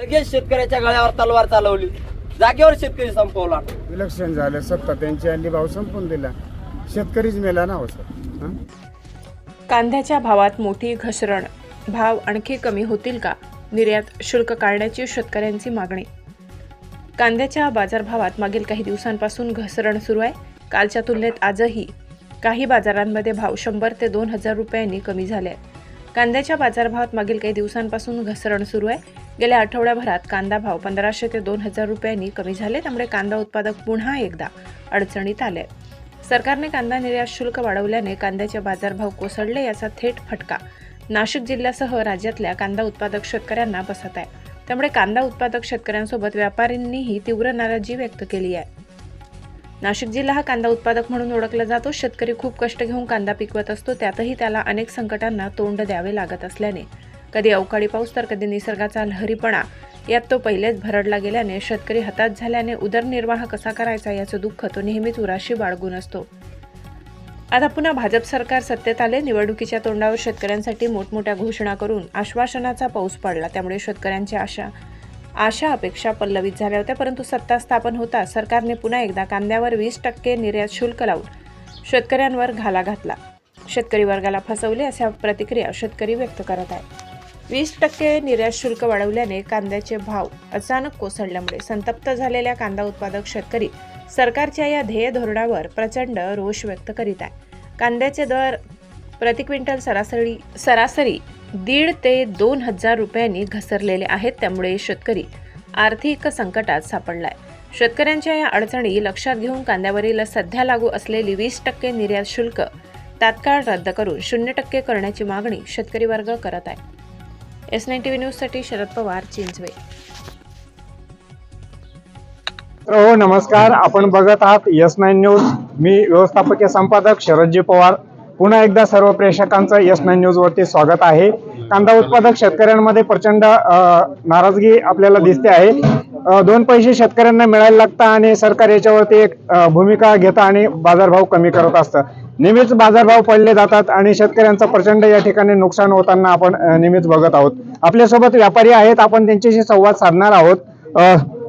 लगेच शेतकऱ्याच्या गळ्यावर तलवार चालवली. जागेवर शेतकरी संपवला. इलेक्शन झालं सत्ता त्यांची आणली भाव संपून दिला. शेतकरीच मेला ना हो सर? कांद्याच्या भावात मोठी घसरण. भाव आणखी कमी होतील का? निर्यात शुल्क काढण्याची शेतकऱ्यांची मागणी. कांद्याच्या बाजारभावात मागील काही दिवसांपासून घसरण सुरू आहे. कालच्या तुलनेत आजही काही बाजारांमध्ये भाव शंभर ते दोन हजार रुपयांनी कमी झाले आहेत. कांद्याच्या बाजारभावात मागील काही दिवसांपासून घसरण सुरू आहे. गेल्या आठवड्याभरात कांदा भाव पंधराशे ते दोन हजार रुपयांनी कमी झाले त्यामुळे कांदा उत्पादक पुन्हा एकदा अडचणीत आले. सरकारने कांदा निर्यात शुल्क वाढवल्याने कांद्याचे बाजारभाव कोसळले याचा थेट फटका. नाशिक जिल्ह्यासह राज्यातल्या कांदा उत्पादक शेतकऱ्यांना बसत आहे. त्यामुळे कांदा उत्पादक शेतकऱ्यांसोबत व्यापाऱ्यांनीही तीव्र नाराजी व्यक्त केली आहे. नाशिक जिल्हा हा कांदा उत्पादक म्हणून ओळखला जातो. शेतकरी खूप कष्ट घेऊन कांदा पिकवत असतो. त्यातही त्याला अनेक संकटांना तोंड द्यावे लागत असल्याने. कधी अवकाळी पाऊस तर कधी निसर्गाचा लहरीपणा. यात तो पहिलेच भरडला गेल्याने शेतकरी हताश झाल्याने उदरनिर्वाह कसा करायचा याचं दुःख तो नेहमीच उराशी बाळगून असतो. आता पुन्हा भाजप सरकार सत्तेत आले. निवडणुकीच्या तोंडावर शेतकऱ्यांसाठी मोठमोठ्या घोषणा करून आश्वासनाचा पाऊस पडला. त्यामुळे शेतकऱ्यांच्या आशा आशा अपेक्षा पल्लवित झाल्या होत्या परंतु सत्ता स्थापन होता सरकारने पुन्हा एकदा कांद्यावर वीस टक्के निर्यात शुल्क लावून शेतकऱ्यांवर घाला घातला. शेतकरी वर्गाला फसवले अशा प्रतिक्रिया शेतकरी व्यक्त करत आहेत. वीस टक्के निर्यात शुल्क वाढवल्याने कांद्याचे भाव अचानक कोसळल्यामुळे संतप्त झालेल्या कांदा उत्पादक शेतकरी सरकारच्या या ध्येय धोरणावर प्रचंड रोष व्यक्त करीत आहे कांद्याचे दर प्रति क्विंटल सरासरी सरासरी दीड ते दोन हजार रुपयांनी घसरलेले आहेत त्यामुळे शेतकरी आर्थिक संकटात सापडलाय. शेतकऱ्यांच्या या अडचणी लक्षात घेऊन कांद्यावरील सध्या लागू असलेली वीस टक्के निर्यात शुल्क तात्काळ रद्द करून शून्य टक्के करण्याची मागणी शेतकरी वर्ग करत आहे. एस नाईन टी व्ही न्यूजसाठी शरद पवार चिंचवे. हो नमस्कार. आपण बघत आहात एस नाईन न्यूज. मी व्यवस्थापकीय संपादक शरदजी पवार. पुन्हा एकदा सर्व प्रेक्षकांचं यस नाईन न्यूज वरती स्वागत आहे. कांदा उत्पादक शेतकऱ्यांमध्ये प्रचंड नाराजगी आपल्याला दिसते आहे. दोन पैसे शेतकऱ्यांना मिळायला लागतात आणि सरकार याच्यावरती एक भूमिका घेतं आणि बाजारभाव कमी करत असतं. नेहमीच बाजारभाव पडले जातात आणि शेतकऱ्यांचं प्रचंड या ठिकाणी नुकसान होताना आपण नेहमीच बघत आहोत. आपल्यासोबत व्यापारी आहेत आपण त्यांच्याशी संवाद साधणार आहोत.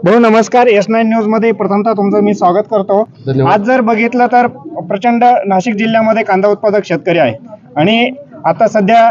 भाऊ नमस्कार. एस नाईन न्यूजमध्ये प्रथमतः तुमचं मी स्वागत करतो. आज जर बघितलं तर प्रचंड नाशिक जिल्ह्यामध्ये कांदा उत्पादक शेतकरी आहे. आणि आता सध्या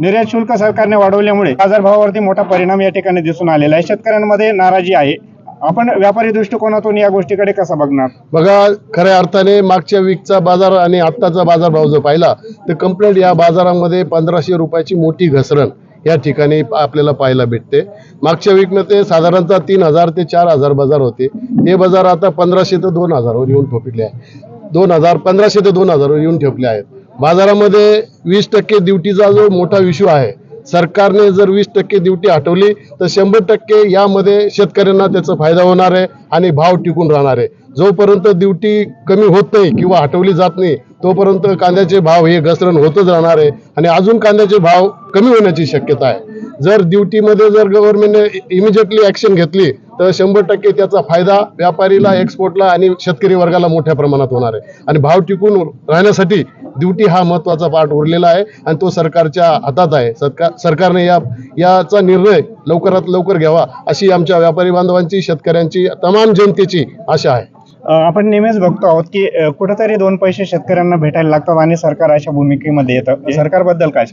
निर्यात शुल्क सरकारने वाढवल्यामुळे बाजारभावावरती मोठा परिणाम या ठिकाणी दिसून आलेला आहे. शेतकऱ्यांमध्ये नाराजी आहे. आपण व्यापारी दृष्टिकोनातून या गोष्टीकडे कसं बघणार? बघा खऱ्या अर्थाने मागच्या वीकचा बाजार आणि आत्ताचा बाजारभाव जर पाहिला तर कंप्लीट या बाजारामध्ये पंधराशे रुपयाची मोठी घसरण. या ठिकाणी आपल्याला पाहायला भेटते. मागच्या वीकमध्ये साधारणतः तीन हजार ते चार हजार बाजार होते. हे बाजार आता पंधराशे ते दोन हजारवर येऊन ठोपले आहे दोन हजार पंधराशे ते दोन हजारवर येऊन ठेपले आहेत. बाजारामध्ये वीस टक्के ड्युटीचा जो मोठा इश्यू आहे सरकारने जर वीस टक्के ड्युटी हटवली तर शंभर टक्के यामध्ये शेतकऱ्यांना त्याचा फायदा होणार आहे आणि भाव टिकून राहणार आहे. जोपर्यंत ड्युटी कमी होत नाही किंवा हटवली जात नाही तोपर्यंत कांद्याचे भाव हे घसरण होतच राहणार आहे आणि अजून कांद्याचे भाव कमी होण्याची शक्यता आहे. जर ड्युटीमध्ये जर गव्हर्नमेंटने इमिजिएटली ऍक्शन घेतली तर शंभर टक्के त्याचा फायदा व्यापारीला एक्सपोर्टला आणि शेतकरी वर्गाला मोठ्या प्रमाणात होणार आहे. आणि भाव टिकून राहण्यासाठी ड्युटी हा महत्त्वाचा पार्ट उरलेला आहे आणि तो सरकारच्या हातात आहे. सरकार सरकारने या याचा निर्णय लवकरात लवकर घ्यावा अशी आमच्या व्यापारी बांधवांची शेतकऱ्यांची तमाम जनतेची आशा आहे. आपण नेहमीच बघतो आहोत की कुठेतरी दोन पैसे शेतकऱ्यांना भेटायला लागतात आणि सरकार अशा भूमिकेमध्ये येतं. सरकारबद्दल काय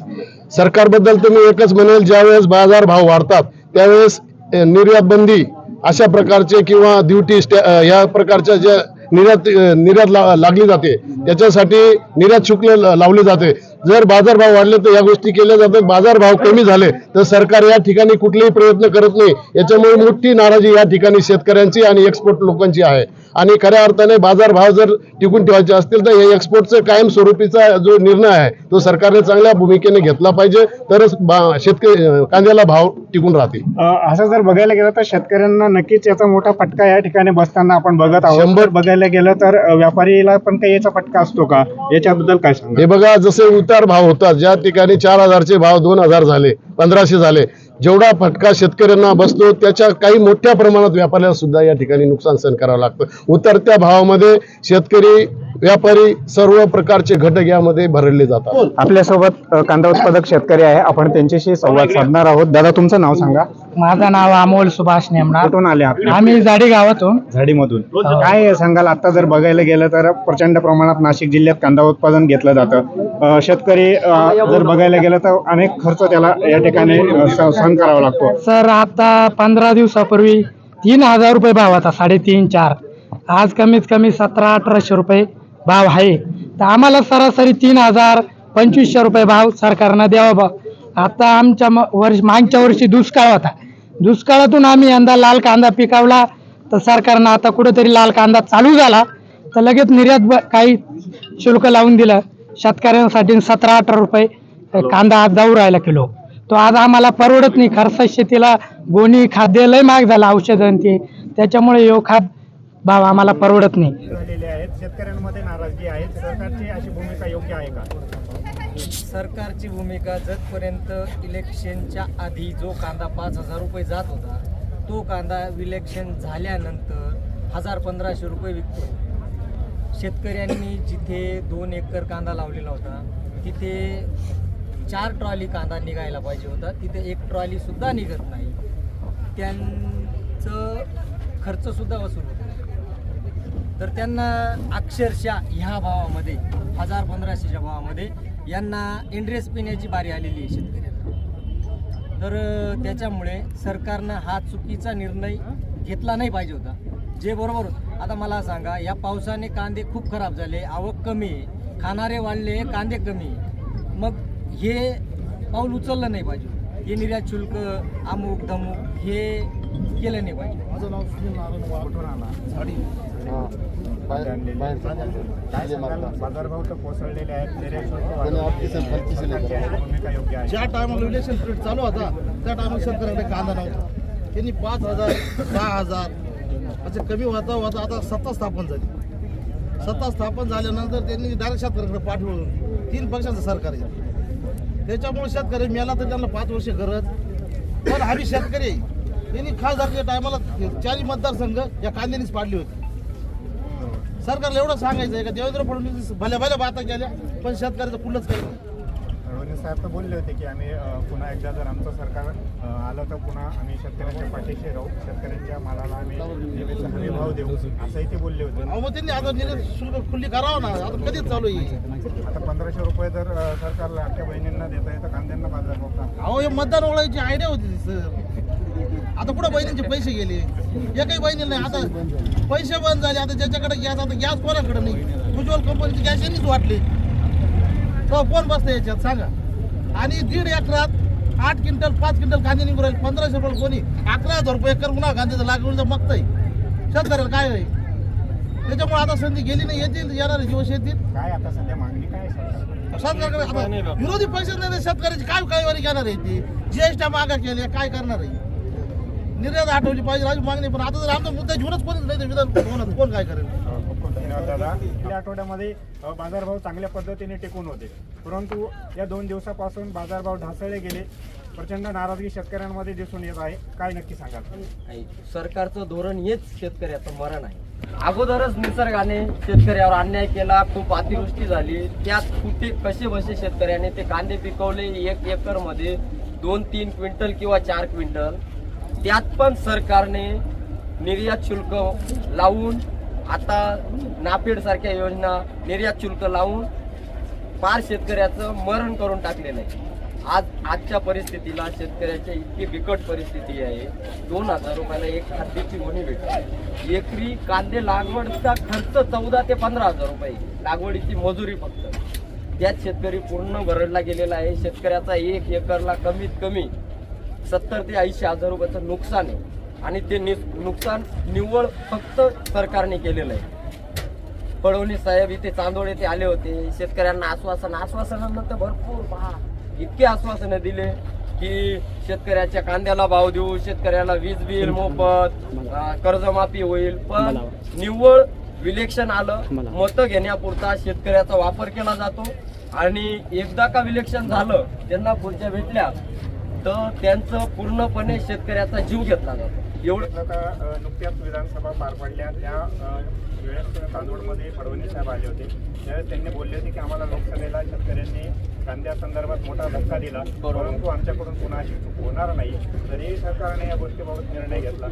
सरकारबद्दल तुम्ही एकच म्हणेल ज्यावेळेस बाजार भाव वाढतात त्यावेळेस निर्यात बंदी अशा प्रकारचे किंवा ड्युटी या प्रकारच्या ज्या निर्यात निर्यात ला- लागली जाते त्याच्यासाठी निर्यात शुल्क लावले जाते. जर बाजारभाव वाढले तर या गोष्टी केल्या जातात. बाजारभाव कमी झाले तर सरकार या ठिकाणी कुठलेही प्रयत्न करत नाही. याच्यामुळे मोठी नाराजी या ठिकाणी शेतकऱ्यांची आणि एक्सपोर्ट लोकांची आहे. आणि खऱ्या अर्थाने बाजारभाव जर टिकून ठेवायचे असतील तर या एक्सपोर्टचा कायमस्वरूपीचा जो निर्णय आहे तो सरकारने चांगल्या भूमिकेने घेतला पाहिजे. तरच शेतकरी कांद्याला भाव टिकून राहतील. असं जर बघायला गेलं तर शेतकऱ्यांना नक्कीच याचा मोठा फटका या ठिकाणी बसताना आपण बघत आहोत. शंभर- बघायला गेलं तर व्यापारीला पण काही याचा फटका असतो का? याच्याबद्दल काय सांगा हे बघा जसे उतार भाव होतात ज्या ठिकाणी चार हजारचे भाव दोन हजार झाले पंधराशे झाले जेवढा फटका शेतकऱ्यांना बसतो त्याच्या काही मोठ्या प्रमाणात व्यापाऱ्याला सुद्धा या ठिकाणी नुकसान सहन करावं लागतं. उतरत्या भावामध्ये शेतकरी व्यापारी सर्व प्रकारचे घटक यामध्ये भरले जातात. आपल्यासोबत अ, कांदा उत्पादक शेतकरी आहे. आपण त्यांच्याशी संवाद साधणार आहोत. दादा तुमचं नाव सांगा. माझं नाव अमोल सुभाष नेमणार. कुठून आले आपण आम्ही जाडी गावातून. झाडीमधून. काय सांगाल? आता जर बघायला गेलं तर प्रचंड प्रमाणात नाशिक जिल्ह्यात कांदा उत्पादन घेतलं जातं. अ, शेतकरी अ, जर बघायला गेलं तर अनेक खर्च त्याला या ठिकाणी अ, स- सहन करावा लागतो. सर आता पंधरा दिवसापूर्वी तीन हजार रुपये भाव होता साडेतीन चार. आज कमीत कमी सतरा अठराशे रुपये. भाव आहे. तर आम्हाला सरासरी तीन हजार पंचवीसशे रुपये भाव सरकारनं द्यावा बा. आता आमच्या वर्ष मागच्या वर्षी दुष्काळ होता. दुष्काळातून आम्ही यंदा लाल कांदा पिकवला. तर सरकारनं आता कुठेतरी लाल कांदा चालू झाला. तर लगेच निर्यात काही शुल्क लावून दिलं. शेतकऱ्यांसाठी सतरा अठरा रुपये कांदा आज जाऊ राहिला किलो. तो आज आम्हाला परवडत नाही. खर्च शेतीला गोणी खाद्य लय महाग झाला औषध ते. त्याच्यामुळे यो खाद भाव आम्हाला परवडत नाही. शेतकऱ्यांमध्ये नाराजगी आहे. सरकारची अशी भूमिका योग्य आहे का? सरकारची भूमिका जतपर्यंत इलेक्शनच्या आधी जो कांदा पाच हजार रुपये जात होता तो कांदा इलेक्शन झाल्यानंतर हजार पंधराशे रुपये विकतो. शेतकऱ्यांनी जिथे दोन एकर कांदा लावलेला होता तिथे चार ट्रॉली कांदा निघायला पाहिजे होता. तिथे एक ट्रॉलीसुद्धा निघत नाही. त्यांचं खर्चसुद्धा वसूल होतो. तर त्यांना अक्षरशः ह्या भावामध्ये हजार पंधराशेच्या भावामध्ये यांना इंटरेस्ट पिण्याची बारी आलेली आहे शेतकऱ्यांना. तर त्याच्यामुळे सरकारनं हा चुकीचा निर्णय घेतला नाही पाहिजे होता. जे बरोबर होतं. आता मला सांगा या पावसाने कांदे खूप खराब झाले आवक कमी आहे खाणारे वाढले कांदे कमी आहे. मग हे पाऊल उचललं नाही पाहिजे. हे निर्यात शुल्क अमुक धमुक हे केलं नाही पाहिजे. माझं बाजारभाव तर कोसळलेले आहेत. भूमिका योग्य आहे. ज्या टायमाला इलेक्शन पिरियड चालू होता त्या टायमाला शेतकऱ्याकडे कांदा नव्हता. त्यांनी पाच हजार सहा हजार असे कमी होता होता आता सत्ता स्थापन झाली. सत्ता स्थापन झाल्यानंतर त्यांनी डायरेक्ट शेतकऱ्याकडे पाठवलं. तीन पक्षाचं सरकार आहे. त्याच्यामुळे शेतकरी मेला तर त्यांना पाच वर्ष गरज. पण आम्ही शेतकरी. त्यांनी खासदारच्या टायमाला चारही मतदारसंघ या कांद्यानीच पाडली होती. सरकारला एवढं सांगायचं आहे का देवेंद्र फडणवीस भल्या भल्या बाता केल्या पण शेतकऱ्याचं कुठलंच काही फडणवीस साहेब तर बोलले होते की आम्ही पुन्हा एकदा जर आमचं सरकार आलं तर पुन्हा आम्ही शेतकऱ्यांच्या पाठीशी राहू शेतकऱ्यांच्या मालाला आम्ही नेहमीच हमी भाव देऊ असंही ते बोलले होते. अहो मग त्यांनी आता निर्यात शुल्क खुल्ली करावं ना आता कधीच चालू आहे आता पंधराशे रुपये जर अ, सरकार लाडक्या बहिणींना देत आहे तर कांद्यांना बाजारभाव का? अहो हे मतदान ओळायची आयडिया होती सर. आता कुठं बहिणींचे पैसे गेले? एकही बहिणी नाही. आता पैसे बंद झाले. आता ज्याच्याकडे गॅस आता गॅस कोणाकडे नाही? उज्ज्वल कंपनीचे गॅस यांनीच वाटले. तर कोण बसतं याच्यात? सांगा. आणि दीड एकरात आठ क्विंटल पाच क्विंटल कांदे निघून राहिले. पंधराशे रुपये कोणी अकरा हजार रुपये एकर पुन्हा कांद्याचं लागवड मागतंय शेतकऱ्याला काय आहे? त्याच्यामुळे आता संधी गेली नाही येतील येणारे दिवस येतील. काय आता सध्या मागणी काय आता विरोधी पैसे नाही शेतकऱ्याची काय काय वारी घेणार आहे ती? जीएसटी मागा केल्या काय करणार आहे? निर्यात आठवली पाहिजे राजू मागणी पण आता जर आमचा मुद्दा घेऊनच कोणीच नाही विधान कोण काय करेल? दादा गेल्या आठवड्यामध्ये बाजारभाव चांगल्या पद्धतीने टिकून होते. परंतु या दोन दिवसापासून बाजारभाव ढासळले गेले. प्रचंड नाराजगी शेतकऱ्यांमध्ये दिसून येत आहे. काय नक्की सांगाल? नाही सरकारचं धोरण हेच शेतकऱ्याचं मरण आहे. अगोदरच निसर्गाने शेतकऱ्यावर अन्याय केला खूप अतिवृष्टी झाली. त्यात कुठे कसे बसे शेतकऱ्याने? ते कांदे पिकवले एक एकरमध्ये दोन तीन क्विंटल किंवा चार क्विंटल. त्यात पण सरकारने निर्यात शुल्क लावून आता नाफेड सारख्या योजना निर्यात शुल्क लावून पार शेतकऱ्याचं मरण करून टाकलेलं आहे. आज आजच्या परिस्थितीला शेतकऱ्याच्या इतकी बिकट परिस्थिती आहे. दोन हजार रुपयाला एक खाद्याची गोणी भेटते. एकरी कांदे लागवडचा खर्च चौदा ते पंधरा हजार रुपये लागवडीची मजुरी फक्त. त्यात शेतकरी पूर्ण भरडला गेलेला आहे. शेतकऱ्याचा एक एकरला कमीत कमी सत्तर ते ऐंशी हजार रुपयाचं नुकसान आहे. आणि ते नुकसान निव्वळ फक्त सरकारने केलेलं आहे. फडणवीस साहेब इथे चांदोड येथे आले होते. शेतकऱ्यांना आश्वासन आश्वासनानं तर भरपूर पहा. इतके आश्वासनं दिले की शेतकऱ्याच्या कांद्याला भाव देऊ शेतकऱ्याला वीज बिल मोफत कर्जमाफी होईल. पण निव्वळ विलेक्शन आलं. मतं घेण्यापुरता शेतकऱ्याचा वापर केला जातो. आणि एकदा का विलेक्शन झालं त्यांना पुढच्या भेटल्या तर त्यांचं पूर्णपणे शेतकऱ्याचा जीव घेतला जातो. एवढं अ, नुकत्याच विधानसभा पार पडल्या. त्या वेळेस तांदूळमध्ये फडणवीस साहेब आले होते. त्यावेळेस त्यांनी बोलले होते की आम्हाला लोकसभेला शेतकऱ्यांनी कांद्यासंदर्भात मोठा धक्का दिला. परंतु आमच्याकडून पुन्हा अशी चूक होणार नाही. तरी सरकारने या गोष्टीबाबत निर्णय घेतला.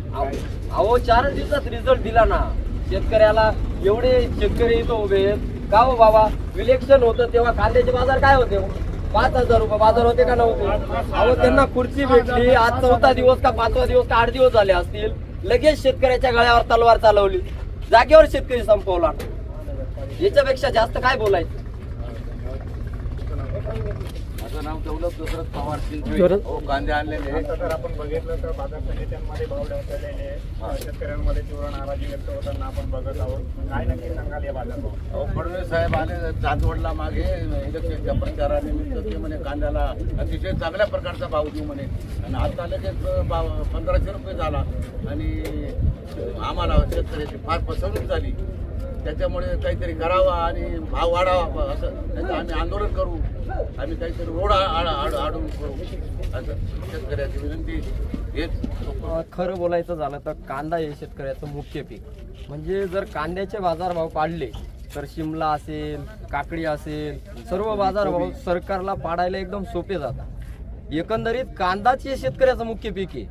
अहो चार दिवसात रिझल्ट दिला ना. शेतकऱ्याला एवढे शेतकरी इथं उभे आहेत. का हो बाबा? इलेक्शन होतं तेव्हा कांद्याचे बाजार काय होते? पाच हजार रुपये बाजार होते का नव्हते? अहो त्यांना खुर्ची भेटली. आज चौथा दिवस का पाचवा दिवस का आठ दिवस झाले असतील. लगेच शेतकऱ्याच्या गळ्यावर तलवार चालवली. जागेवर शेतकरी संपवला. याच्यापेक्षा जास्त काय बोलायचं माझं नाव दौलत दशरथ पवार. शिंदे हो कांदे आणलेले आता जर आपण बघितलं तर बाजार समित्यांमध्ये भाव ढकललेले शेतकऱ्यांमध्ये तीव्र नाराजी व्यक्त होताना आपण बघत आहोत. काय नक्की सांगाल या बाजारभाव? अहो, फडणवीस साहेब आले चांदवडला मागे इलेक्शनच्या प्रचारानिमित्त ते म्हणे कांद्याला अतिशय चांगल्या प्रकारचा भाव देऊ म्हणे. आणि आता लगेच भाव पंधराशे रुपये झाला. आणि आम्हाला शेतकऱ्याची फार फसवणूक झाली. त्याच्यामुळे काहीतरी करावा आणि भाव वाढावा असं. नाही तर आम्ही आंदोलन करू. आम्ही काहीतरी रोड आडून असं शेतकऱ्याची विनंती हेच खरं बोलायचं झालं तर कांदा हे शेतकऱ्याचं मुख्य पीक. म्हणजे जर कांद्याचे बाजारभाव पाडले तर शिमला असेल काकडी असेल सर्व बाजारभाव सरकारला पाडायला एकदम सोपे जातात. एकंदरीत कांदाच हे शेतकऱ्याचं मुख्य पीक आहे.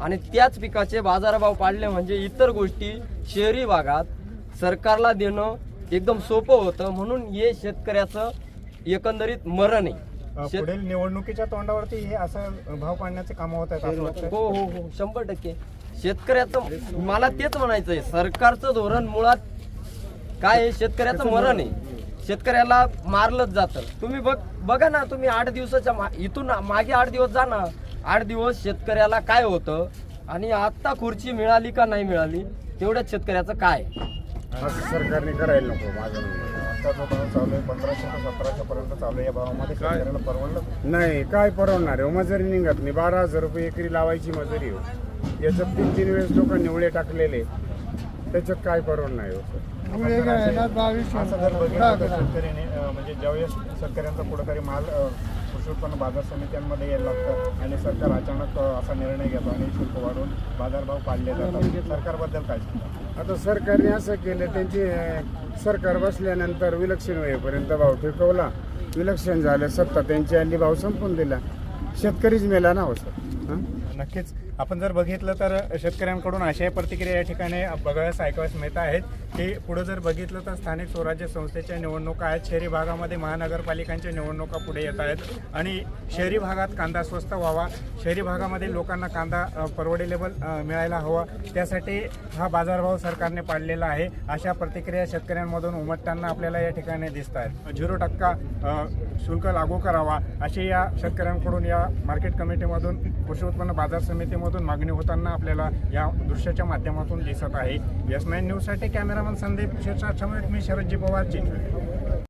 आणि त्याच पिकाचे बाजारभाव पाडले म्हणजे इतर गोष्टी शहरी भागात सरकारला देणं एकदम सोपं होतं. म्हणून हे शेतकऱ्याचं एकंदरीत मरण आहे. शेत- पुढील निवडणुकीच्या तोंडावरती हे असं भाव पाडण्याचे कामं होत आहेत असं वाटतं हो हो हो शंभर टक्के. शेतकऱ्याचं मला तेच म्हणायचं आहे सरकारचं धोरण मुळात काय आहे? शेतकऱ्याचं मरण आहे. शेतकऱ्याला मारलंच जातं. तुम्ही बघ बघा ना तुम्ही आठ दिवसाच्या मा- इथून मागे आठ दिवस जा ना. आठ दिवस शेतकऱ्याला काय होतं? आणि आता खुर्ची मिळाली का नाही मिळाली? तेवढ्याच शेतकऱ्याचं काय असं सरकारने करायला नको माझं जो भाव चालू आहे पंधराशे ते सतराशे पर्यंत चालू आहे या भावामध्ये. शेतकऱ्याला परवडलं नाही काय परवडणार आहे? मजुरी निघत नाही. बारा हजार रुपये एकरी लावायची मजुरी हो. याच्यात तीन तीन वेळेस लोकांनी उळे टाकलेले त्याच्यात काय परवडणार आहे हो सर? असं जर बघितलं तर शेतकऱ्याने अं, म्हणजे ज्यावेळेस शेतकऱ्यांचा कुठेतरी माल अं, कृषी उत्पन्न बाजार समित्यांमध्ये यायला लागतं आणि सरकार अचानक अं, असा निर्णय घेतो आणि शुल्क वाढवून बाजारभाव पाडले जातात. सरकारबद्दल काय सांगता? आता सरकारने असं केलं त्यांची सरकार बसल्यानंतर विलक्षण होईपर्यंत भाव ठेवला विलक्षण झालं सत्ता त्यांची आणि भाव संपून दिला. शेतकरीच मेला ना हो सर? नक्कीच. आपण जर बघितलं तर शेतकऱ्यांकडून अशाही प्रतिक्रिया या ठिकाणी बघायला ऐकाव्यास मिळत आहेत. हे पुढं जर बघितलं तर स्थानिक स्वराज्य संस्थेच्या निवडणुका आहेत. शहरी भागामध्ये महानगरपालिकांच्या निवडणुका पुढे येत आहेत. आणि शहरी भागात कांदा स्वस्त व्हावा. शहरी भागामध्ये लोकांना कांदा परवडेलेबल मिळायला हवा. त्यासाठी हा बाजारभाव सरकारने पाडलेला आहे. अशा प्रतिक्रिया शेतकऱ्यांमधून उमटताना आपल्याला या ठिकाणी दिसत आहेत. झिरो टक्का शुल्क लागू करावा अशी या शेतकऱ्यांकडून या मार्केट कमिटीमधून कृषी उत्पन्न बाजार समितीमधून मागणी होताना आपल्याला या दृश्याच्या माध्यमातून दिसत आहे. एस नाईन न्यूजसाठी कॅमेरामन संदीप शिरसाट समेत मी शरदजी पवार चिंचवड